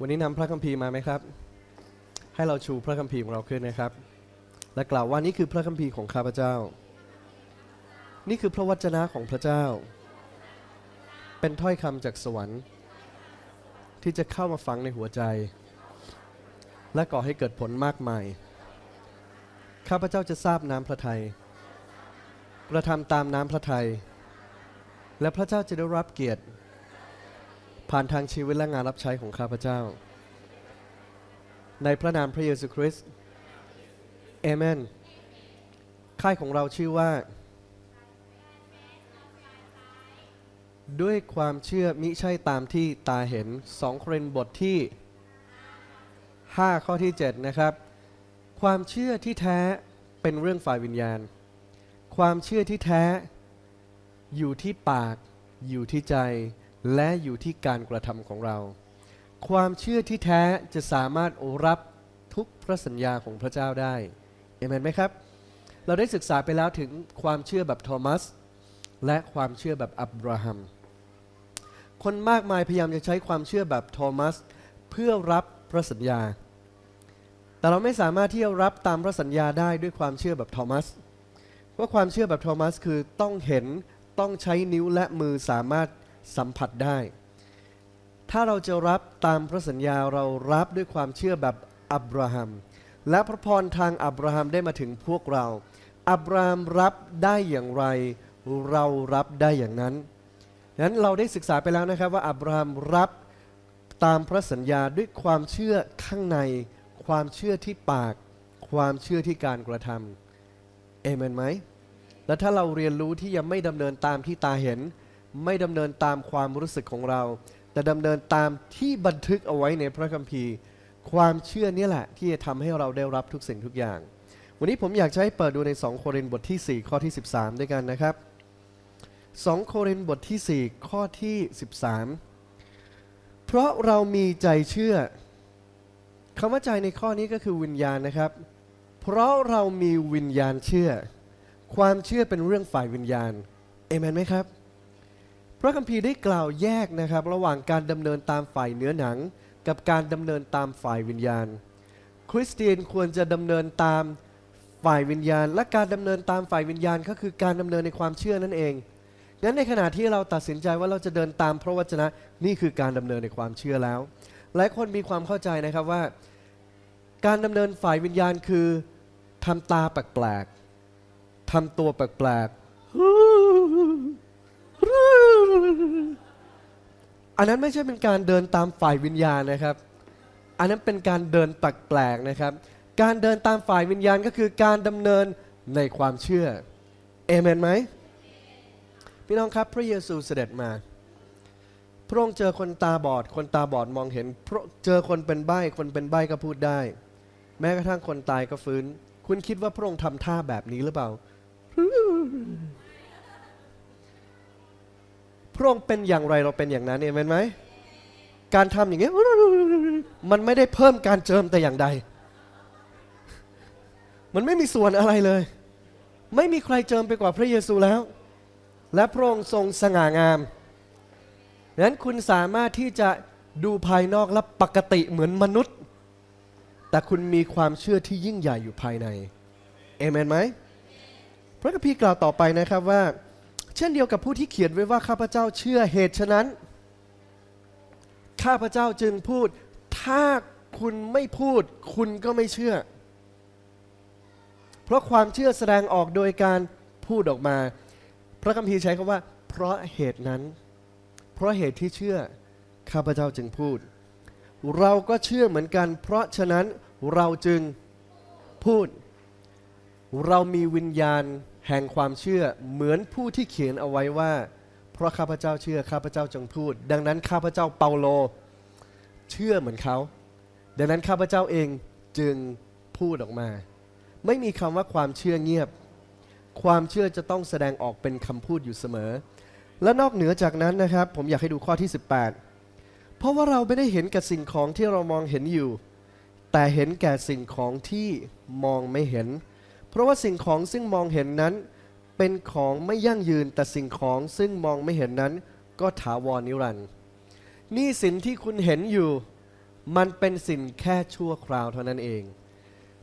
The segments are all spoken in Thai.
วันนี้นำพระคัมภีร์มาไหมครับ ให้เราชูพระคัมภีร์ของเราขึ้นนะครับ และกล่าวว่านี่คือพระคัมภีร์ของข้าพเจ้า นี่คือพระวจนะของพระเจ้า เป็นถ้อยคำจากสวรรค์ ที่จะเข้ามาฝังในหัวใจ และก่อให้เกิดผลมากมาย ข้าพเจ้าจะทราบน้ำพระทัยกระทำตามน้ำพระทัยและพระเจ้าจะได้รับเกียรติ ผ่านทางชีวิตและงานรับใช้ของข้าพเจ้า ในพระนามพระเยซูคริสต์เอเมน ค่ายของเราชื่อว่า ด้วยความเชื่อมิใช่ตามที่ตาเห็น2โครินธ์บทที่ 5 ข้อที่ 7 นะครับ ความเชื่อที่แท้เป็นเรื่องฝ่ายวิญญาณ ความเชื่อที่แท้อยู่ที่ปาก อยู่ที่ใจ และอยู่ที่การกระทำของเรา ความเชื่อที่แท้จะสามารถรับทุกพระสัญญาของพระเจ้าได้เอเมนไหมครับ เราได้ศึกษาไปแล้วถึงความเชื่อแบบโทมัส และความเชื่อแบบอับราฮัม คนมากมายพยายามจะใช้ความเชื่อแบบโทมัส เพื่อรับพระสัญญา แต่เราไม่สามารถที่จะรับตามพระสัญญาได้ด้วยความเชื่อแบบโทมัสเพราะความเชื่อแบบโทมัสคือต้องเห็นต้องใช้นิ้วและมือสามารถ สัมผัสได้ ถ้าเราจะรับตามพระสัญญาเรารับด้วยความเชื่อแบบอับราฮัม และพระพรทางอับราฮัมได้มาถึงพวกเรา อับราฮัมรับได้อย่างไร เรารับได้อย่างนั้นนั้นเราได้ศึกษาไปแล้วนะครับว่าอับราฮัมรับตามพระสัญญาด้วยความเชื่อข้างใน ความเชื่อที่ปาก ความเชื่อที่การกระทำเอเมนไหมและถ้าเราเรียนรู้ที่ยังไม่ดำเนินตามที่ตาเห็น ไม่ดำเนินตามความรู้สึกของเรา แต่ดำเนินตามที่บันทึกเอาไว้ในพระคัมภีร์ ความเชื่อนี่แหละที่จะทำให้เราได้รับทุกสิ่งทุกอย่าง วันนี้ผมอยากจะให้เปิดดูใน 2 โครินธ์บทที่ 4 ข้อที่ 13 ด้วยกันนะครับ 2 โครินธ์บทที่ 4 ข้อที่ 13 เพราะเรามีใจเชื่อคำว่าใจในข้อนี้ก็คือวิญญาณนะครับ เพราะเรามีวิญญาณเชื่อ ความเชื่อเป็นเรื่องฝ่ายวิญญาณเอเมนไหมครับ พระคัมภีร์ได้กล่าวแยกนะครับ ระหว่างการดำเนินตามฝ่ายเนื้อหนัง กับการดำเนินตามฝ่ายวิญญาณ คริสเตียนควรจะดำเนินตามฝ่ายวิญญาณ และการดำเนินตามฝ่ายวิญญาณ ก็คือการดำเนินในความเชื่อนั่นเองงั้นในขณะที่เราตัดสินใจว่าเราจะเดินตามพระวจนะนี่คือการดำเนินในความเชื่อแล้ว หลายคนมีความเข้าใจนะครับว่า การดำเนินฝ่ายวิญญาณคือทำตาแปลกๆทำตัวแปลกๆ อันนั้นไม่ใช่เป็นการเดินตามฝ่ายวิญญาณนะครับ อันนั้นเป็นการเดินแปลกๆนะครับ การเดินตามฝ่ายวิญญาณก็คือการดำเนินในความเชื่อเอเมนไหมพี่น้องครับพระเยซูเสด็จมา พระองค์เจอคนตาบอด คนตาบอดมองเห็นเจอคนเป็นใบ้คนเป็นใบ้ก็พูดได้ แม้กระทั่งคนตายก็ฟื้น คุณคิดว่าพระองค์ทำท่าแบบนี้หรือเปล่า พระองค์เป็นอย่างไรเราเป็นอย่างนั้นเห็นไหมการทำอย่างเงี้ยมันไม่ได้เพิ่มการเจิมแต่อย่างใด มันไม่มีส่วนอะไรเลย ไม่มีใครเจิมไปกว่าพระเยซูแล้ว และพระองค์ทรงสง่างามดังนั้นคุณสามารถที่จะดูภายนอกและปกติเหมือนมนุษย์ แต่คุณมีความเชื่อที่ยิ่งใหญ่อยู่ภายใน เอเมนไหม พระคัมภีร์กล่าวต่อไปนะครับว่า เช่นเดียวกับผู้ที่เขียนไว้ว่าข้าพเจ้าเชื่อเหตุฉะนั้น ข้าพเจ้าจึงพูด ถ้าคุณไม่พูด คุณก็ไม่เชื่อ เพราะความเชื่อแสดงออกโดยการพูดออกมา พระคัมภีร์ใช้คำว่า เพราะเหตุนั้น เพราะเหตุที่เชื่อ ข้าพเจ้าจึงพูด เราก็เชื่อเหมือนกัน เพราะฉะนั้นเราจึงพูด เรามีวิญญาณ แห่งความเชื่อเหมือนผู้ที่เขียนเอาไว้ว่า เพราะข้าพเจ้าเชื่อข้าพเจ้าจงพูด ดังนั้นข้าพเจ้าเปาโล เชื่อเหมือนเขา ดังนั้นข้าพเจ้าเองจึงพูดออกมา ไม่มีคำว่าความเชื่อเงียบ ความเชื่อจะต้องแสดงออกเป็นคำพูดอยู่เสมอ และนอกเหนือจากนั้นนะครับ ผมอยากให้ดูข้อที่ 18 เพราะว่าเราไม่ได้เห็นแก่สิ่งของที่เรามองเห็นอยู่ แต่เห็นแก่สิ่งของที่มองไม่เห็น ราะว่าสิ่งของซึ่งมองเห็นนั้น เป็นของไม่ยั่งยืนแต่สิ่งของซึ่งมองไม่เห็นนั้น ก็ถาวรนิรันดร์หนี่สินที่คุณเห็นอยู่ มันเป็นสิ่งแค่ชั่วคราวเท่านั้นเอง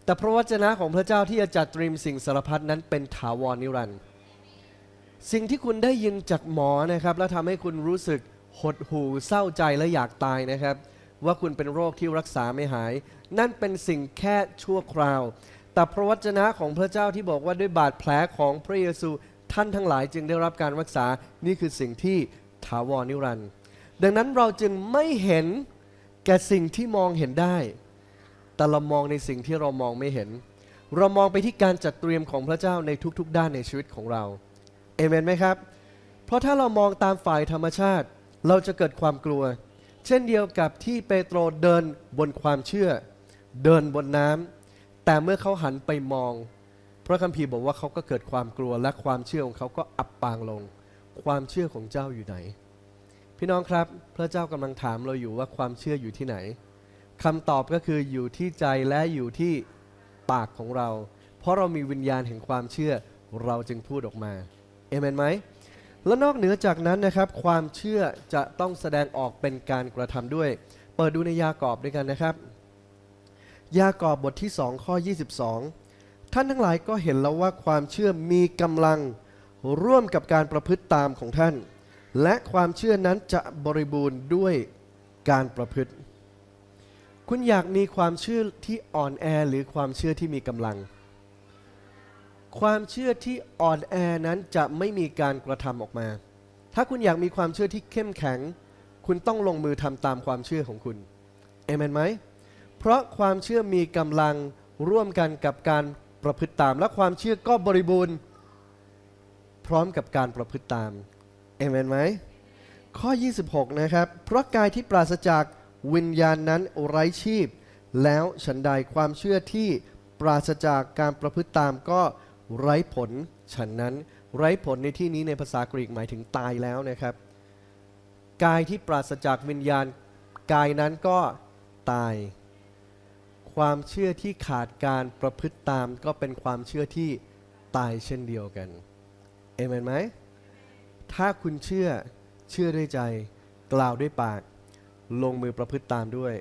แต่พระวจนะของพระเจ้าที่จะจัดเตรียมสิ่งสารพัดนั้นเป็นถาวรนิรันดร์สิ่งที่คุณได้ยินจากหมอนะครับ แล้วทำให้คุณรู้สึกหดหู่เศร้าใจและอยากตายนะครับ ว่าคุณเป็นโรคที่รักษาไม่หาย นั่นเป็นสิ่งแค่ชั่วคราว แต่พระวจนะของพระเจ้าที่บอกว่าด้วยบาดแผลของพระเยซูท่านทั้งหลายจึงได้รับการรักษา นี่คือสิ่งที่ถาวรนิรันดร์ดังนั้นเราจึงไม่เห็นแก่สิ่งที่มองเห็นได้ แต่เรามองในสิ่งที่เรามองไม่เห็น เรามองไปที่การจัดเตรียมของพระเจ้าในทุกๆ ด้านในชีวิตของเรา เอเมนไหมครับ เพราะถ้าเรามองตามฝ่ายธรรมชาติ เราจะเกิดความกลัว เช่นเดียวกับที่เปโตรเดินบนความเชื่อ เดินบนน้ำ แต่เมื่อเขาหันไปมอง พระคัมภีร์บอกว่าเขาก็เกิดความกลัวและความเชื่อของเขาก็อับปางลง ความเชื่อของเจ้าอยู่ไหน พี่น้องครับ พระเจ้ากำลังถามเราอยู่ว่าความเชื่ออยู่ที่ไหนคำตอบก็คืออยู่ที่ใจและอยู่ที่ปากของเรา เพราะเรามีวิญญาณแห่งความเชื่อเราจึงพูดออกมาเอเมนไหมและนอกเหนือจากนั้นนะครับ ความเชื่อจะต้องแสดงออกเป็นการกระทำด้วย เปิดดูในยากอบด้วยกันนะครับ ยากอบบทที่2ข้อ 22 ท่านทั้งหลายก็เห็นแล้วว่าความเชื่อมีกำลังร่วมกับการประพฤติตามของท่าน และความเชื่อนั้นจะบริบูรณ์ด้วยการประพฤติ คุณอยากมีความเชื่อที่อ่อนแอหรือความเชื่อที่มีกำลัง ความเชื่อที่อ่อนแอนั้นจะไม่มีการกระทำออกมา ถ้าคุณอยากมีความเชื่อที่เข้มแข็ง คุณต้องลงมือทำตามความเชื่อของคุณ เอเมนไหม เพราะความเชื่อมีกำลังร่วมกันกับการประพฤติตาม และความเชื่อก็บริบูรณ์ พร้อมกับการประพฤติตามเอเมนไหมข้อ 26 นะครับ เพราะกายที่ปราศจากวิญญาณนั้นไร้ชีพ แล้วฉันใดความเชื่อที่ปราศจากการประพฤติตามก็ไร้ผลฉันนั้นไร้ผลในที่นี้ในภาษากรีกหมายถึงตายแล้วนะครับ กายที่ปราศจากวิญญาณ กายนั้นก็ตาย ความเชื่อที่ขาดการประพฤติตามก็เป็นความเชื่อที่ตายเช่นเดียวกัน เอเมนไหม ถ้าคุณเชื่อเชื่อด้วยใจ กล่าวด้วยปาก ลงมือประพฤติตามด้วย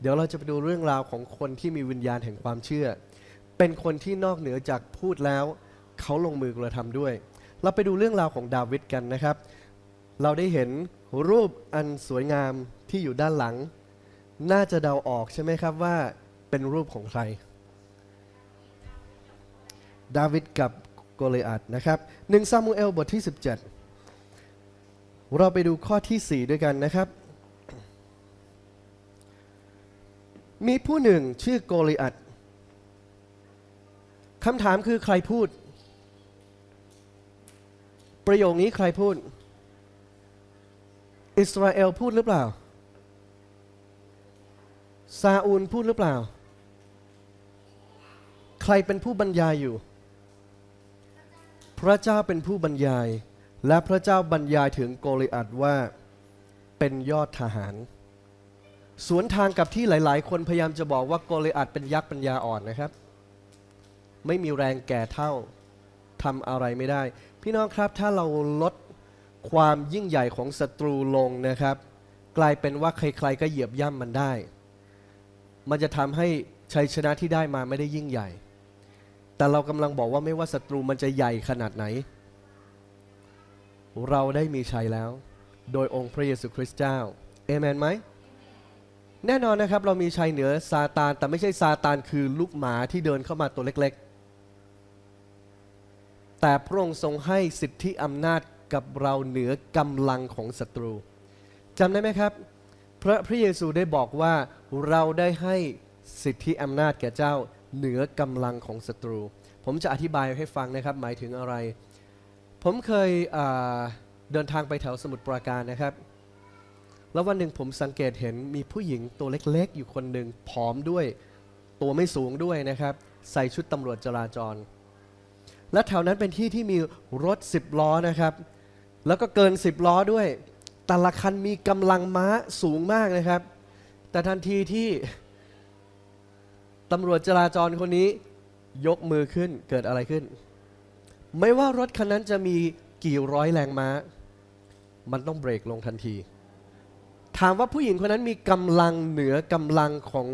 เดี๋ยวเราจะไปดูเรื่องราวของคนที่มีวิญญาณแห่งความเชื่อ เป็นคนที่นอกเหนือจากพูดแล้ว เขาลงมือกระทำด้วย เราไปดูเรื่องราวของดาวิดกันนะครับ เราได้เห็นรูปอันสวยงามที่อยู่ด้านหลัง น่าจะเดาออกใช่ไหมครับว่า เป็นรูปของใคร ดาวิดกับโกลิอัตนะครับหนึ่งซามูเอลบทที่ 17 เราไปดูข้อที่ 4 ด้วยกันนะครับ มีผู้หนึ่งชื่อโกลิอัตคำถามคือใครพูด ประโยคนี้ใครพูด อิสราเอลพูดหรือเปล่าซาอูลพูดหรือเปล่า ใครเป็นผู้บรรยายอยู่ พระเจ้าเป็นผู้บรรยาย และพระเจ้าบรรยายถึงโกลิอัตว่าเป็นยอดทหาร สวนทางกับที่หลาย ๆ คนพยายามจะบอกว่าโกลิอัตเป็นยักษ์ปัญญาอ่อนนะครับ ไม่มีแรงแก่เท่าทำอะไรไม่ได้ พี่น้องครับถ้าเราลดความยิ่งใหญ่ของศัตรูลงนะครับ กลายเป็นว่าใคร ๆ ก็เหยียบย่ำมันได้ มันจะทำให้ชัยชนะที่ได้มาไม่ได้ยิ่งใหญ่ แต่เรากำลังบอกว่าไม่ว่าศัตรูมันจะใหญ่ขนาดไหน เราได้มีชัยแล้ว โดยองค์พระเยซูคริสต์เจ้าเอเมนไหมแน่นอนนะครับเรามีชัยเหนือซาตาน แต่ไม่ใช่ซาตานคือลูกหมาที่เดินเข้ามาตัวเล็กๆ แต่พระองค์ทรงให้สิทธิอำนาจกับเราเหนือกำลังของศัตรูจำได้ไหมครับ พระพระเยซูได้บอกว่าเราได้ให้สิทธิอำนาจแก่เจ้า เหนือกำลังของศัตรู ผมจะอธิบายให้ฟังนะครับ หมายถึงอะไร ผมเคยเดินทางไปแถวสมุทรปราการนะครับ แล้ววันหนึ่งผมสังเกตเห็นมีผู้หญิงตัวเล็กๆ อยู่คนหนึ่งผอมด้วย ตัวไม่สูงด้วยนะครับ ใส่ชุดตำรวจจราจร และแถวนั้นเป็นที่ที่มีรถสิบล้อนะครับ แล้วก็เกินสิบล้อด้วย แต่ละคันมีกำลังม้าสูงมากนะครับ แต่ทันทีที่ ตำรวจจราจรคนนี้ยกมือขึ้นเกิดอะไรขึ้น ไม่ว่ารถคันนั้นจะมีกี่ร้อยแรงม้า มันต้องเบรกลงทันที ถามว่าผู้หญิงคนนั้นมีกำลังเหนือกำลังของ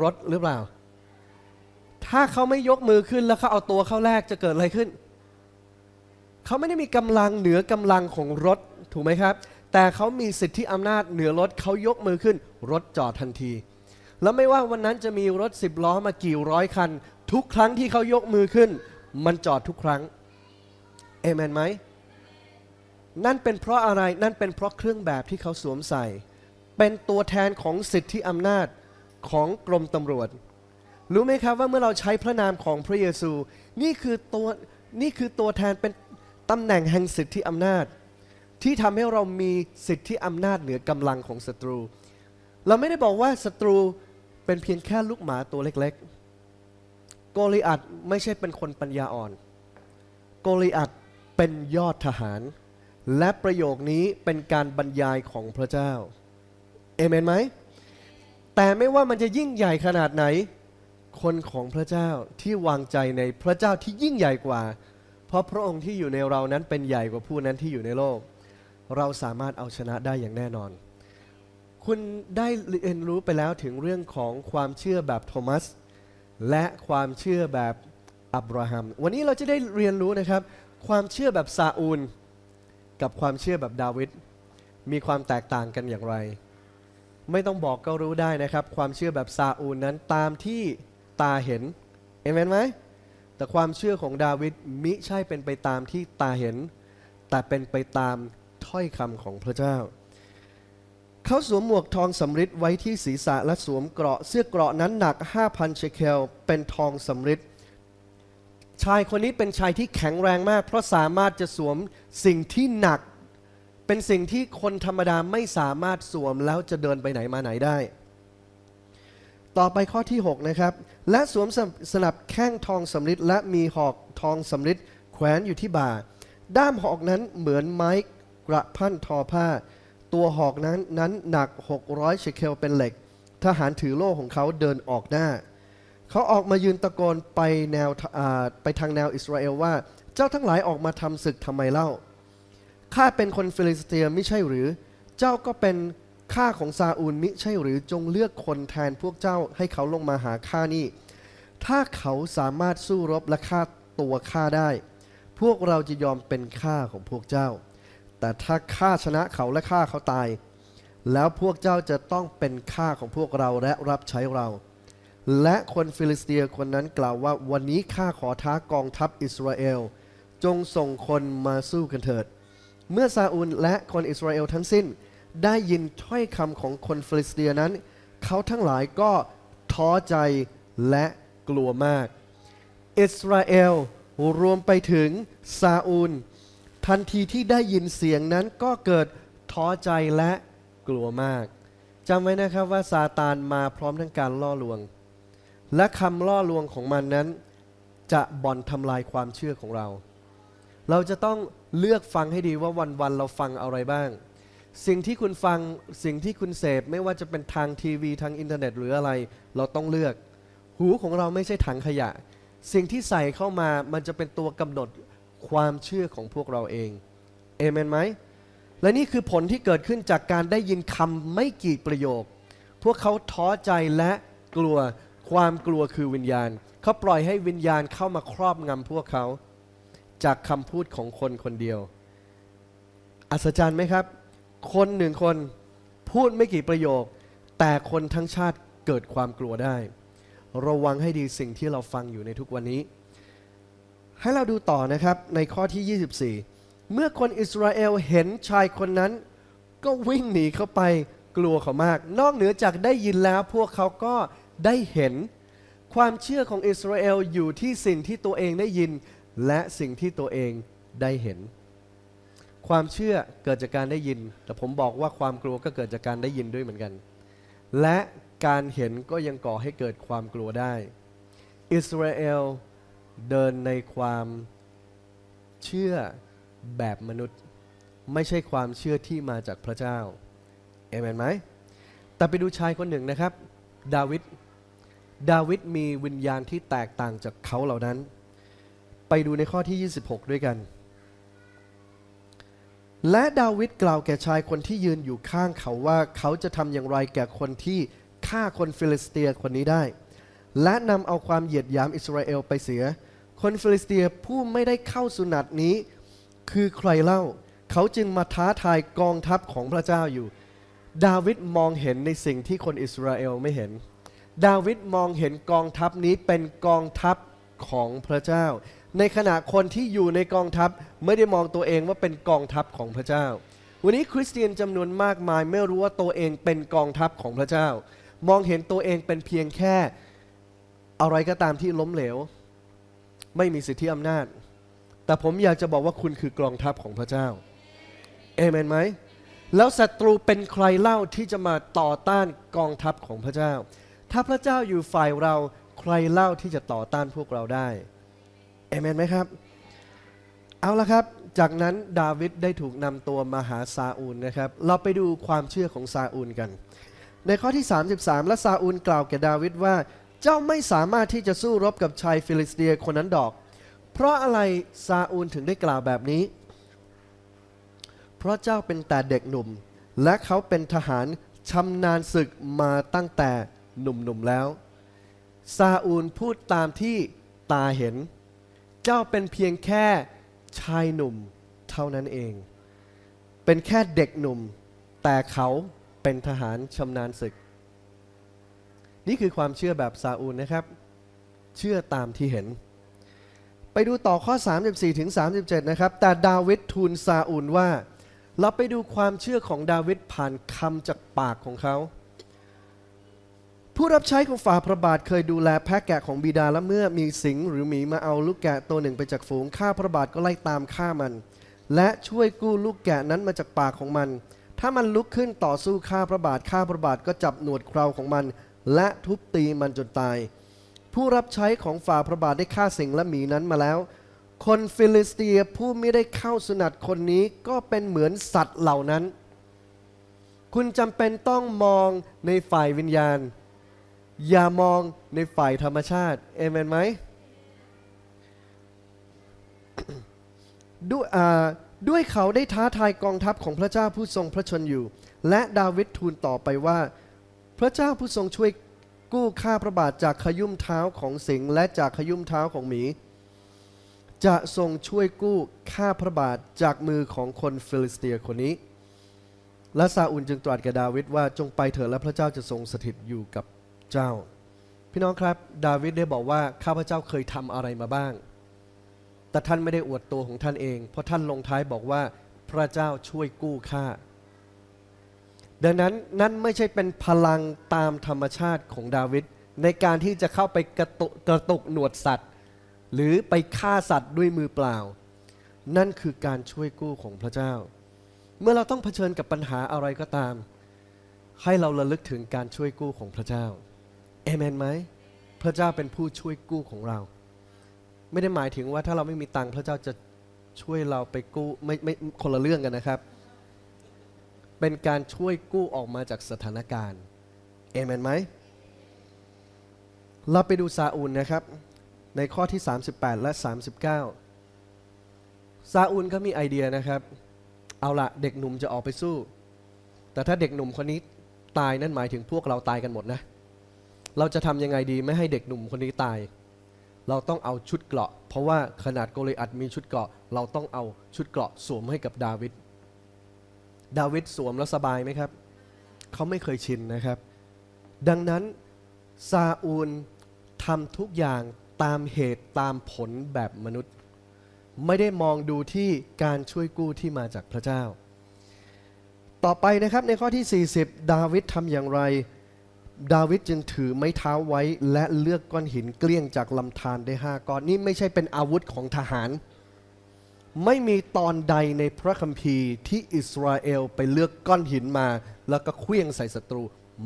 รถหรือเปล่า ถ้าเขาไม่ยกมือขึ้นแล้วเขาเอาตัวเข้าแรกจะเกิดอะไรขึ้น เขาไม่ได้มีกำลังเหนือกำลังของรถถูกไหมครับ แต่เขามีสิทธิอำนาจเหนือรถเขายกมือขึ้น รถจอดทันที แล้วไม่ว่าวันนั้นจะมีรถสิบล้อมากี่ร้อยคัน ทุกครั้งที่เขายกมือขึ้น มันจอดทุกครั้งเอเมนไหมนั่นเป็นเพราะอะไรนั่นเป็นเพราะเครื่องแบบที่เขาสวมใส่ เป็นตัวแทนของสิทธิอำนาจของกรมตำรวจ รู้ไหมครับว่าเมื่อเราใช้พระนามของพระเยซู นี่คือตัวนี่คือตัวแทนเป็นตำแหน่งแห่งสิทธิอำนาจ ที่ทำให้เรามีสิทธิอำนาจเหนือกำลังของศัตรู เราไม่ได้บอกว่าศัตรู เป็นเพียงแค่ลูกหมาตัวเล็กๆ โกลิอัตไม่ใช่เป็นคนปัญญาอ่อน โกลิอัตเป็นยอดทหาร และประโยคนี้เป็นการบรรยายของพระเจ้า เอเมนไหม แต่ไม่ว่ามันจะยิ่งใหญ่ขนาดไหน คนของพระเจ้าที่วางใจในพระเจ้าที่ยิ่งใหญ่กว่า เพราะพระองค์ที่อยู่ในเรานั้นเป็นใหญ่กว่าผู้นั้นที่อยู่ในโลก เราสามารถเอาชนะได้อย่างแน่นอน คุณได้เรียนรู้ไปแล้วถึงเรื่องของความเชื่อแบบโทมัส และความเชื่อแบบอับราฮัม วันนี้เราจะได้เรียนรู้นะครับ ความเชื่อแบบซาอูล กับความเชื่อแบบดาวิดมีความแตกต่างกันอย่างไร ไม่ต้องบอกก็รู้ได้นะครับ ความเชื่อแบบซาอูลนั้นตามที่ตาเห็นเอเมนไหมแต่ความเชื่อของดาวิดมิใช่เป็นไปตามที่ตาเห็น แต่เป็นไปตามถ้อยคำของพระเจ้า เขาสวมหมวกทองสำริดไว้ที่ศีรษะและสวมเกราะ เสื้อเกราะนั้นหนัก 5,000เชเคลเป็นทองสำริดชายคนนี้เป็นชายที่แข็งแรงมาก เพราะสามารถจะสวมสิ่งที่หนัก เป็นสิ่งที่คนธรรมดาไม่สามารถสวมแล้วจะเดินไปไหนมาไหนได้ ต่อไปข้อที่ 6 นะครับ และสวมสนสนับแข้งทองสำริดและมีหอกทองสำริดแขวนอยู่ที่บ่า ด้ามหอกนั้นเหมือนไม้กระพันทอผ้า ตัวหอกนั้นนั้นหนัก 600 เชเคลเป็นเหล็ก ทหารถือโล่ของเขาเดินออกหน้า เขาออกมายืนตะโกนไปแนวอ่าไปทางแนวอิสราเอลว่า เจ้าทั้งหลายออกมาทำศึกทำไมเล่า ข้าเป็นคนฟิลิสเตียไม่ใช่หรือ เจ้าก็เป็นข้าของซาอูลมิใช่หรือจงเลือกคนแทนพวกเจ้าให้เขาลงมาหาข้านี่ ถ้าเขาสามารถสู้รบและฆ่าตัวข้าได้ พวกเราจะยอมเป็นข้าของพวกเจ้า แต่ถ้าข้าชนะเขาและฆ่าเขาตาย แล้วพวกเจ้าจะต้องเป็นข้าของพวกเราและรับใช้เรา และคนฟิลิสเตียคนนั้นกล่าวว่าวันนี้ข้าขอท้ากองทัพอิสราเอล จงส่งคนมาสู้กันเถิด เมื่อซาอูลและคนอิสราเอลทั้งสิ้น ได้ยินถ้อยคำของคนฟิลิสเตียนั้น เขาทั้งหลายก็ท้อใจและกลัวมาก อิสราเอลรวมไปถึงซาอูล ทันทีที่ได้ยินเสียงนั้นก็เกิดท้อใจและกลัวมากจำไว้นะครับว่าซาตานมาพร้อมทั้งการล่อลวง และคำล่อลวงของมันนั้น จะบ่อนทำลายความเชื่อของเรา เราจะต้องเลือกฟังให้ดีว่าวันๆเราฟังอะไรบ้าง สิ่งที่คุณฟังสิ่งที่คุณเสพไม่ว่าจะเป็นทางทีวีทางอินเทอร์เน็ตหรืออะไร เราต้องเลือก หูของเราไม่ใช่ถังขยะ สิ่งที่ใส่เข้ามามันจะเป็นตัวกำหนด ความเชื่อของพวกเราเองเอเมนไหมและนี่คือผลที่เกิดขึ้นจากการได้ยินคำไม่กี่ประโยค พวกเขาท้อใจและกลัวความกลัวคือวิญญาณ เขาปล่อยให้วิญญาณเข้ามาครอบงำพวกเขา จากคำพูดของคนคนเดียว อัศจรรย์ไหมครับ คนหนึ่งคนพูดไม่กี่ประโยค แต่คนทั้งชาติเกิดความกลัวได้ ระวังให้ดีสิ่งที่เราฟังอยู่ในทุกวันนี้ ให้เราดูต่อนะครับในข้อที่ 24 เมื่อคนอิสราเอลเห็นชายคนนั้น ก็วิ่งหนีเข้าไปกลัวเขามาก นอกเหนือจากได้ยินแล้วพวกเขาก็ได้เห็น ความเชื่อของอิสราเอลอยู่ที่สิ่งที่ตัวเองได้ยิน และสิ่งที่ตัวเองได้เห็น ความเชื่อเกิดจากการได้ยิน แต่ผมบอกว่าความกลัวก็เกิดจากการได้ยินด้วยเหมือนกัน และการเห็นก็ยังก่อให้เกิดความกลัวได้ อิสราเอล เดินในความเชื่อแบบมนุษย์ ไม่ใช่ความเชื่อที่มาจากพระเจ้าเอเมนไหมแต่ไปดูชายคนหนึ่งนะครับ ดาวิดดาวิดมีวิญญาณที่แตกต่างจากเขาเหล่านั้น ไปดูในข้อที่ 26 ด้วยกัน และดาวิดกล่าวแก่ชายคนที่ยืนอยู่ข้างเขาว่าเขาจะทำอย่างไรแก่คนที่ฆ่าคนฟิลิสเตียคนนี้ได้ และนำเอาความเหยียดหยามอิสราเอลไปเสีย คนฟิลิสเตียผู้ไม่ได้เข้าสุนัตนี้ คือใครเล่า เขาจึงมาท้าทายกองทัพของพระเจ้าอยู่ ดาวิดมองเห็นในสิ่งที่คนอิสราเอลไม่เห็น ดาวิดมองเห็นกองทัพนี้เป็นกองทัพของพระเจ้า ในขณะคนที่อยู่ในกองทัพไม่ได้มองตัวเองว่าเป็นกองทัพของพระเจ้า วันนี้คริสเตียนจำนวนมากมายไม่รู้ว่าตัวเองเป็นกองทัพของพระเจ้า มองเห็นตัวเองเป็นเพียงแค่อะไรก็ตามที่ล้มเหลว ไม่มีสิทธิอำนาจ แต่ผมอยากจะบอกว่าคุณคือกองทัพของพระเจ้าเอเมนไหมแล้วศัตรูเป็นใครเล่าที่จะมาต่อต้านกองทัพของพระเจ้า ถ้าพระเจ้าอยู่ฝ่ายเราใครเล่าที่จะต่อต้านพวกเราได้เอเมนไหมครับ เอาละครับ จากนั้นดาวิดได้ถูกนำตัวมาหาซาอูลนะครับ เราไปดูความเชื่อของซาอูลกัน ในข้อที่ 33 และซาอูลกล่าวแก่ดาวิดว่า เจ้าไม่สามารถที่จะสู้รบกับชายฟิลิสเตียคนนั้นดอก เพราะอะไรซาอูลถึงได้กล่าวแบบนี้ เพราะเจ้าเป็นแต่เด็กหนุ่ม และเขาเป็นทหารชำนาญศึกมาตั้งแต่หนุ่มๆแล้ว ซาอูลพูดตามที่ตาเห็น เจ้าเป็นเพียงแค่ชายหนุ่มเท่านั้นเอง เป็นแค่เด็กหนุ่ม แต่เขาเป็นทหารชำนาญศึก นี่คือความเชื่อแบบซาอูลนะครับ เชื่อตามที่เห็น ไปดูต่อข้อ 34ถึง37 นะครับ แต่ดาวิดทูลซาอูลว่า เราไปดูความเชื่อของดาวิดผ่านคำจากปากของเขา ผู้รับใช้ของฝ่าพระบาทเคยดูแลแพะแกะของบิดาและเมื่อมีสิงหรือหมีมาเอาลูกแกะตัวหนึ่งไปจากฝูงข้าพระบาทก็ไล่ตามฆ่ามัน และช่วยกู้ลูกแกะนั้นมาจากปากของมันถ้ามันลุกขึ้นต่อสู้ข้าพระบาทข้าพระบาทก็จับหนวดเคราของมัน และทุบตีมันจนตาย ผู้รับใช้ของฝ่าพระบาทได้ฆ่าสิงและหมีนั้นมาแล้ว คนฟิลิสเตียผู้ไม่ได้เข้าสนัดคนนี้ก็เป็นเหมือนสัตว์เหล่านั้น คุณจำเป็นต้องมองในฝ่ายวิญญาณ อย่ามองในฝ่ายธรรมชาติ เอเมนไหมด้วยอาด้วยเขาได้ท้าทายกองทัพของพระเจ้าผู้ทรงพระชนอยู่ และดาวิดทูลต่อไปว่า พระเจ้าผู้ทรงช่วยกู้ข้าพระบาทจากขยุ่มเท้าของสิงห์และจากขยุ่มเท้าของหมี จะทรงช่วยกู้ข้าพระบาทจากมือของคนฟิลิสเตียคนนี้ และซาอูลจึงตรัสแก่ดาวิดว่าจงไปเถิดและพระเจ้าจะทรงสถิตอยู่กับเจ้า พี่น้องครับ ดาวิดได้บอกว่าข้าพระเจ้าเคยทำอะไรมาบ้าง แต่ท่านไม่ได้อวดตัวของท่านเอง เพราะท่านลงท้ายบอกว่าพระเจ้าช่วยกู้ข้า ดังนั้นนั่นไม่ใช่เป็นพลังตามธรรมชาติของดาวิดในการที่จะเข้าไปกระตุกระตุกหนวดสัตว์ หรือไปฆ่าสัตว์ด้วยมือเปล่า นั่นคือการช่วยกู้ของพระเจ้า เมื่อเราต้องเผชิญกับปัญหาอะไรก็ตาม ให้เราระลึกถึงการช่วยกู้ของพระเจ้าเอเมนไหมพระเจ้าเป็นผู้ช่วยกู้ของเรา ไม่ได้หมายถึงว่าถ้าเราไม่มีตังค์พระเจ้าจะช่วยเราไปกู้ไม่ไม่คนละเรื่องกันนะครับ เป็นการช่วยกู้ออกมาจากสถานการณ์เอเมนไหมเราไปดูซาอูลนะครับ ในข้อที่ 38 และ 39 ซาอูลก็มีไอเดียนะครับ เอาละเด็กหนุ่มจะออกไปสู้ แต่ถ้าเด็กหนุ่มคนนี้ตายนั่นหมายถึงพวกเราตายกันหมดนะ เราจะทำยังไงดีไม่ให้เด็กหนุ่มคนนี้ตาย เราต้องเอาชุดเกราะ เพราะว่าขนาดโกลิอัตมีชุดเกราะ เราต้องเอาชุดเกราะสวมให้กับดาวิด ดาวิดสวมแล้วสบายไหมครับ เขาไม่เคยชินนะครับ ดังนั้นซาอูลทำทุกอย่างตามเหตุตามผลแบบมนุษย์ ไม่ได้มองดูที่การช่วยกู้ที่มาจากพระเจ้า ต่อไปนะครับในข้อที่ 40 ดาวิดทำอย่างไร ดาวิดจึงถือไม้เท้าไว้ และเลือกก้อนหินเกลี้ยงจากลำธารได้ห้าก้อนนี่ไม่ใช่เป็นอาวุธของทหาร ไม่มีตอนใดในพระคัมภีร์ที่อิสราเอลไปเลือกก้อนหินมา แล้วก็เคลี้ยงใส่ศัตรู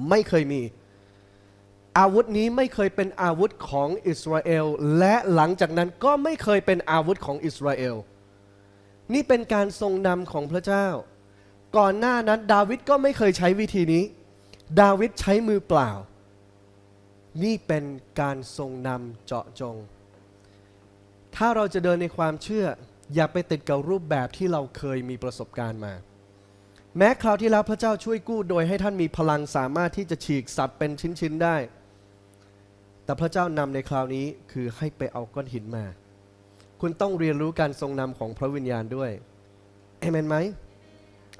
ไม่เคยมี อาวุธนี้ไม่เคยเป็นอาวุธของอิสราเอลและหลังจากนั้นก็ไม่เคยเป็นอาวุธของอิสราเอลนี่เป็นการทรงนำของพระเจ้า ก่อนหน้านั้นดาวิดก็ไม่เคยใช้วิธีนี้ ดาวิดใช้มือเปล่า นี่เป็นการทรงนำเจาะจง ถ้าเราจะเดินในความเชื่อ อย่าไปติดกับรูปแบบที่เราเคยมีประสบการณ์มา แม้คราวที่แล้วพระเจ้าช่วยกู้โดยให้ท่านมีพลังสามารถที่จะฉีกสัตว์เป็นชิ้นๆได้ แต่พระเจ้านำในคราวนี้คือให้ไปเอาก้อนหินมา คุณต้องเรียนรู้การทรงนำของพระวิญญาณด้วยเอเมนไหม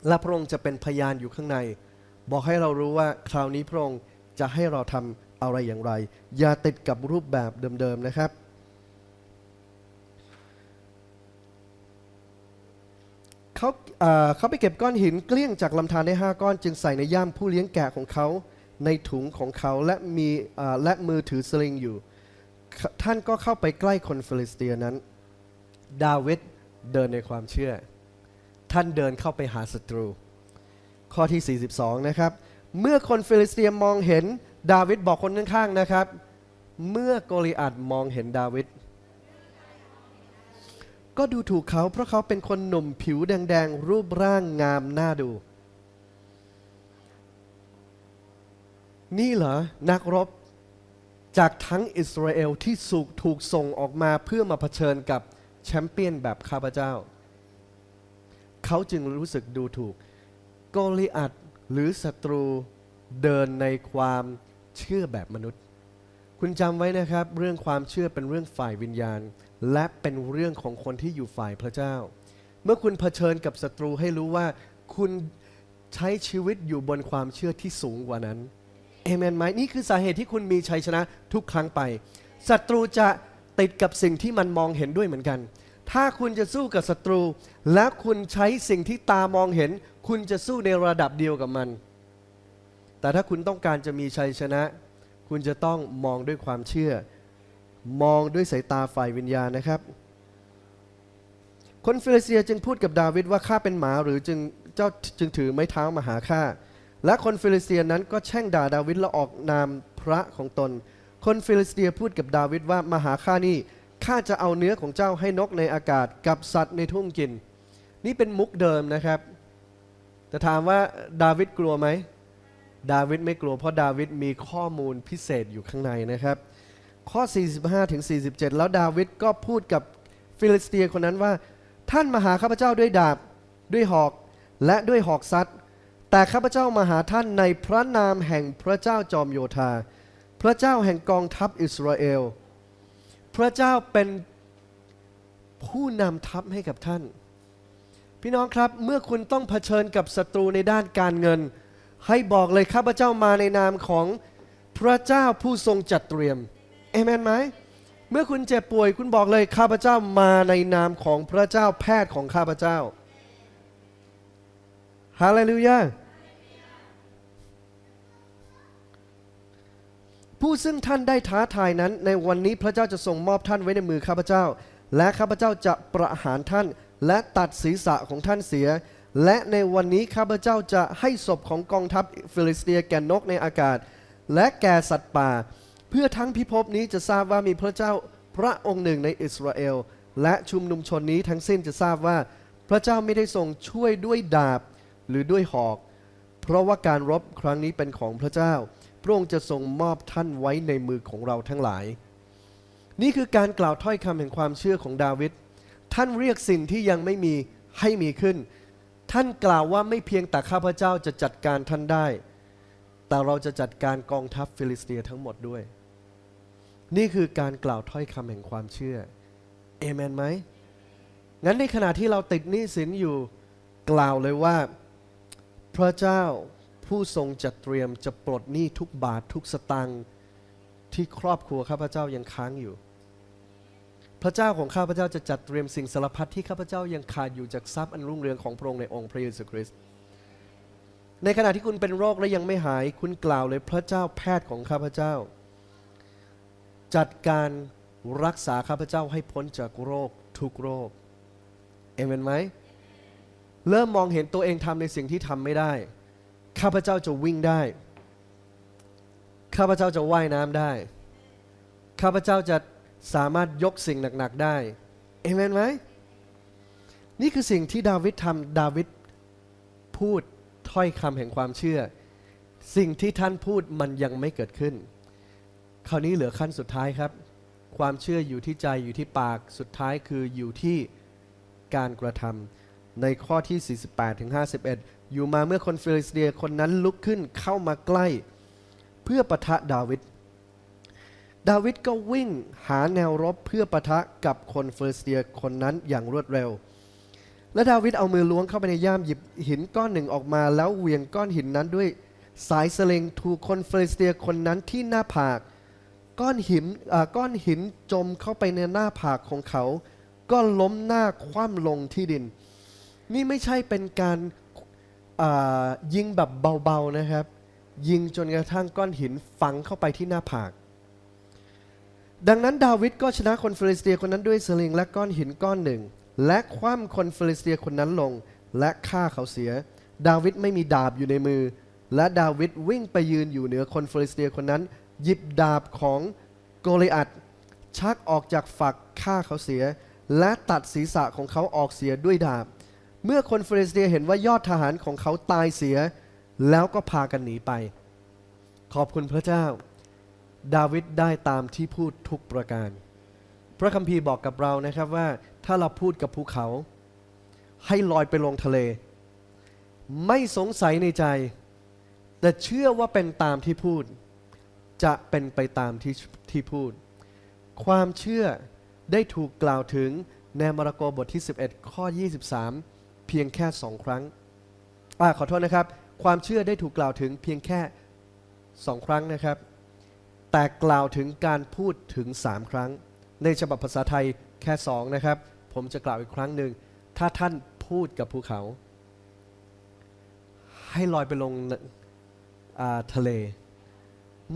และพระองค์จะเป็นพยานอยู่ข้างใน บอกให้เรารู้ว่าคราวนี้พระองค์จะให้เราทำอะไรอย่างไร อย่าติดกับรูปแบบเดิมๆนะครับ เขาเขาไปเก็บก้อนหินเกลี้ยงจากลำธารได้ห้าก้อน จึงใส่ในย่ามผู้เลี้ยงแกะของเขาในถุงของเขาและมีและมือถือสลิงอยู่ ท่านก็เข้าไปใกล้คนฟิลิสเตียนั้น ดาวิดเดินในความเชื่อ ท่านเดินเข้าไปหาศัตรู ข้อที่ 42 นะครับ เมื่อคนฟิลิสเตียมองเห็นดาวิดบอกคนข้างๆนะครับ เมื่อโกลิอัดมองเห็นดาวิด ก็ดูถูกเขาเพราะเขาเป็นคนหนุ่มผิวแดงๆ รูปร่างงามน่าดู นี่เหรอ นักรบจากทั้งอิสราเอลที่สุกถูกส่งออกมาเพื่อมาเผชิญกับแชมเปี้ยนแบบข้าพเจ้า เขาจึงรู้สึกดูถูกโกลิอัดหรือศัตรูเดินในความเชื่อแบบมนุษย์ คุณจำไว้นะครับ เรื่องความเชื่อเป็นเรื่องฝ่ายวิญญาณ และเป็นเรื่องของคนที่อยู่ฝ่ายพระเจ้า เมื่อคุณเผชิญกับศัตรูให้รู้ว่าคุณใช้ชีวิตอยู่บนความเชื่อที่สูงกว่านั้นเอเมนไหมนี่คือสาเหตุที่คุณมีชัยชนะทุกครั้งไปศัตรูจะติดกับสิ่งที่มันมองเห็นด้วยเหมือนกัน ถ้าคุณจะสู้กับศัตรู และคุณใช้สิ่งที่ตามองเห็น คุณจะสู้ในระดับเดียวกับมัน แต่ถ้าคุณต้องการจะมีชัยชนะ คุณจะต้องมองด้วยความเชื่อ มองด้วยสายตาฝ่ายวิญญาณนะครับ คนฟิลิสเตียจึงพูดกับดาวิดว่าข้าเป็นหมาหรือจึงเจ้าจึงถือไม้เท้ามาหาข้าและคนฟิลิสเตียนั้นก็แช่งด่าดาวิดและออกนามพระของตน คนฟิลิสเตียพูดกับดาวิดว่ามาหาข้านี่ข้าจะเอาเนื้อของเจ้าให้นกในอากาศกับสัตว์ในทุ่งกิน นี่เป็นมุกเดิมนะครับ แต่ถามว่าดาวิดกลัวไหม ดาวิดไม่กลัวเพราะดาวิดมีข้อมูลพิเศษอยู่ข้างในนะครับ ข้อ 45ถึง47 แล้วดาวิดก็พูดกับฟิลิสเตียคนนั้นว่า ท่านมาหาข้าพเจ้าด้วยดาบด้วยหอกและด้วยหอกซัดแต่ข้าพเจ้ามาหาท่านในพระนามแห่งพระเจ้าจอมโยธา พระเจ้าแห่งกองทัพอิสราเอล พระเจ้าเป็นผู้นำทัพให้กับท่าน พี่น้องครับเมื่อคุณต้องเผชิญกับศัตรูในด้านการเงิน ให้บอกเลยข้าพเจ้ามาในนามของพระเจ้าผู้ทรงจัดเตรียมเอเมนไหมเมื่อคุณเจ็บป่วยคุณบอกเลยข้าพเจ้ามาในนามของพระเจ้าแพทย์ของข้าพเจ้าฮาเลลูยาผู้ซึ่งท่านได้ท้าทายนั้น ในวันนี้พระเจ้าจะทรงมอบท่านไว้ในมือข้าพเจ้า และข้าพเจ้าจะประหารท่าน และตัดศีรษะของท่านเสีย และในวันนี้ข้าพเจ้าจะให้ศพของกองทัพฟิลิสเตียแก่นกในอากาศ และแก่สัตว์ป่า เพื่อทั้งพิภพนี้จะทราบว่ามีพระเจ้าพระองค์หนึ่งในอิสราเอล และชุมนุมชนนี้ทั้งสิ้นจะทราบว่า พระเจ้าไม่ได้ทรงช่วยด้วยดาบหรือด้วยหอก เพราะว่าการรบครั้งนี้เป็นของพระเจ้า พระองค์จะทรงมอบท่านไว้ในมือของเราทั้งหลาย นี่คือการกล่าวถ้อยคำแห่งความเชื่อของดาวิดท่านเรียกสิ่งที่ยังไม่มีให้มีขึ้น ท่านกล่าวว่าไม่เพียงแต่ข้าพเจ้าจะจัดการท่านได้ แต่เราจะจัดการกองทัพฟิลิสเตียทั้งหมดด้วย นี่คือการกล่าวถ้อยคำแห่งความเชื่อ เอเมนไหม งั้นในขณะที่เราติดหนี้สินอยู่กล่าวเลยว่า พระเจ้าผู้ทรงจัดเตรียมจะปลดหนี้ทุกบาททุกสตังค์ที่ครอบครัวข้าพเจ้ายังค้างอยู่ พระเจ้าของข้าพเจ้าจะจัดเตรียมสิ่งสารพัดที่ข้าพเจ้ายังขาดอยู่จากทรัพย์อันรุ่งเรืองของพระองค์ในองค์พระเยซูคริสต์ ในขณะที่คุณเป็นโรคและยังไม่หาย คุณกล่าวเลยพระเจ้าแพทย์ของข้าพเจ้า จัดการรักษาข้าพเจ้าให้พ้นจากโรคทุกโรค เอเมนไหม เริ่มมองเห็นตัวเองทำในสิ่งที่ทำไม่ได้ ข้าพเจ้าจะวิ่งได้ ข้าพเจ้าจะว่ายน้ำได้ ข้าพเจ้าจะ สามารถยกสิ่งหนักๆได้เอเมนไหมนี่คือสิ่งที่ดาวิดทำดาวิดพูดถ้อยคำแห่งความเชื่อ สิ่งที่ท่านพูดมันยังไม่เกิดขึ้น คราวนี้เหลือขั้นสุดท้ายครับ ความเชื่ออยู่ที่ใจอยู่ที่ปากสุดท้ายคืออยู่ที่การกระทำในข้อที่ 48ถึง51 อยู่มาเมื่อคนฟิลิสเตียคนนั้นลุกขึ้นเข้ามาใกล้ เพื่อประทะดาวิด ดาวิดก็วิ่งหาแนวรบเพื่อปะทะกับคนเฟิลิสเตียคนนั้นอย่างรวดเร็ว และดาวิดเอามือล้วงเข้าไปในย่ามหยิบหินก้อนหนึ่งออกมาแล้วเหวี่ยงก้อนหินนั้นด้วยสายสลิงถูกคนเฟิลิสเตียคนนั้นที่หน้าผาก ก้อนหินก้อนหินจมเข้าไปในหน้าผากของเขา ก็ล้มหน้าคว่ำลงที่ดิน นี่ไม่ใช่เป็นการยิงแบบเบาๆนะครับ ยิงจนกระทั่งก้อนหินฝังเข้าไปที่หน้าผาก ดังนั้นดาวิดก็ชนะคนฟิลิสเตียคนนั้นด้วยสลิงและก้อนหินก้อนหนึ่ง และคว่ำคนฟิลิสเตียคนนั้นลง และฆ่าเขาเสีย ดาวิดไม่มีดาบอยู่ในมือ และดาวิดวิ่งไปยืนอยู่เหนือคนฟิลิสเตียคนนั้น หยิบดาบของโกลิอัตชักออกจากฝักฆ่าเขาเสีย และตัดศีรษะของเขาออกเสียด้วยดาบ เมื่อคนฟิลิสเตียเห็นว่ายอดทหารของเขาตายเสีย แล้วก็พากันหนีไป ขอบคุณพระเจ้า ดาวิดได้ตามที่พูดทุกประการ พระคัมภีร์บอกกับเรานะครับว่าถ้าเราพูดกับภูเขา ให้ลอยไปลงทะเล ไม่สงสัยในใจ แต่เชื่อว่าเป็นตามที่พูด จะเป็นไปตามที่ที่พูด ความเชื่อได้ถูกกล่าวถึงในมาระโกบทที่ 11 ข้อ 23 เพียงแค่สองครั้งอขอโทษนะครับ ความเชื่อได้ถูกกล่าวถึงเพียงแค่สองครั้งนะครับ แต่กล่าวถึงการพูดถึงสามครั้ง ในฉบับภาษาไทยแค่สองนะครับ ผมจะกล่าวอีกครั้งหนึ่ง ถ้าท่านพูดกับภูเขา ให้ลอยไปลงทะเล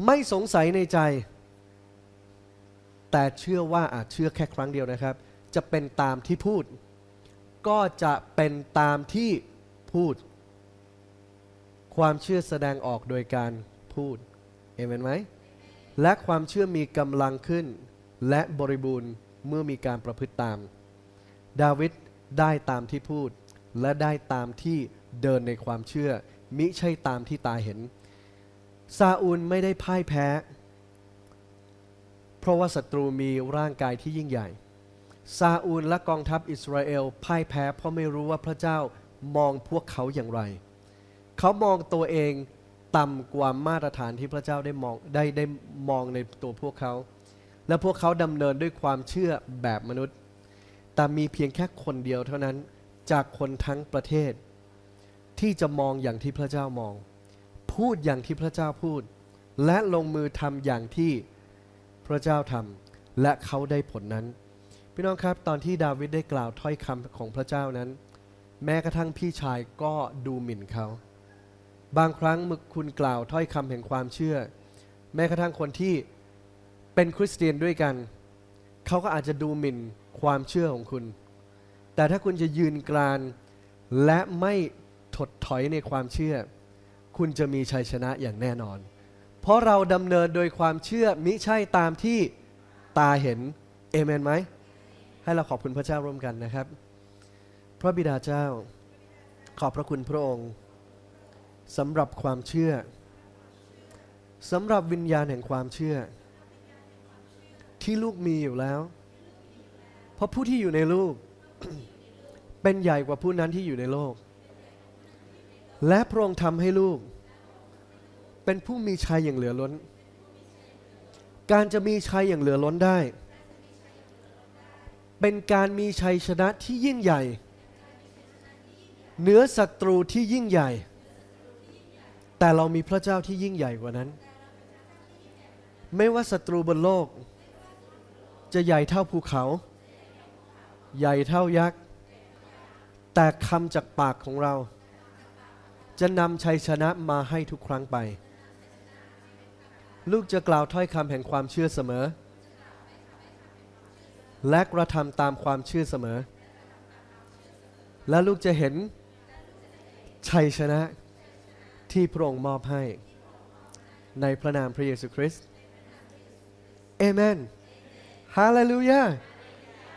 ไม่สงสัยในใจ แต่เชื่อว่าอาจเชื่อแค่ครั้งเดียวนะครับ จะเป็นตามที่พูด ก็จะเป็นตามที่พูด ความเชื่อแสดงออกโดยการพูด เอเมนไหม และความเชื่อมีกำลังขึ้น และบริบูรณ์เมื่อมีการประพฤติตาม ดาวิดได้ตามที่พูด และได้ตามที่เดินในความเชื่อ มิใช่ตามที่ตาเห็น ซาอูลไม่ได้พ่ายแพ้ เพราะว่าศัตรูมีร่างกายที่ยิ่งใหญ่ ซาอูลและกองทัพอิสราเอลพ่ายแพ้เพราะไม่รู้ว่าพระเจ้ามองพวกเขาอย่างไร เขามองตัวเอง ต่ำกว่ามาตรฐานที่พระเจ้าได้มองได้ได้มองในตัวพวกเขา และพวกเขาดำเนินด้วยความเชื่อแบบมนุษย์ แต่มีเพียงแค่คนเดียวเท่านั้นจากคนทั้งประเทศ ที่จะมองอย่างที่พระเจ้ามอง พูดอย่างที่พระเจ้าพูด และลงมือทำอย่างที่พระเจ้าทำและเขาได้ผลนั้น พี่น้องครับตอนที่ดาวิดได้กล่าวถ้อยคำของพระเจ้านั้น แม้กระทั่งพี่ชายก็ดูหมิ่นเขา บางครั้งเมื่อคุณกล่าวถ้อยคำแห่งความเชื่อ แม้กระทั่งคนที่เป็นคริสเตียนด้วยกัน เขาก็อาจจะดูหมิ่นความเชื่อของคุณ แต่ถ้าคุณจะยืนกรานและไม่ถดถอยในความเชื่อ คุณจะมีชัยชนะอย่างแน่นอน เพราะเราดำเนินโดยความเชื่อมิใช่ตามที่ตาเห็นเอเมนไหมให้เราขอบคุณพระเจ้าร่วมกันนะครับ พระบิดาเจ้า ขอบพระคุณพระองค์ สำหรับความเชื่อสำหรับวิญญาณแห่งความเชื่อ ที่ลูกมีอยู่แล้ว เพราะผู้ที่อยู่ในลูก เป็นใหญ่กว่าผู้นั้นที่อยู่ในโลก และพระองค์ทำให้ลูก เป็นผู้มีชัยอย่างเหลือล้น การจะมีชัยอย่างเหลือล้นได้ เป็นการมีชัยชนะที่ยิ่งใหญ่เหนือศัตรูที่ยิ่งใหญ่ แต่เรามีพระเจ้าที่ยิ่งใหญ่กว่านั้น ไม่ว่าศัตรูบนโลก จะใหญ่เท่าภูเขา ใหญ่เท่ายักษ์ แต่คำจากปากของเรา จะนำชัยชนะมาให้ทุกครั้งไป ลูกจะกล่าวถ้อยคำแห่งความเชื่อเสมอ และกระทำตามความเชื่อเสมอ และลูกจะเห็นชัยชนะ ที่พระองค์มอบให้ ในพระนามพระเยซูคริสต์เอเมน ฮาเลลูยา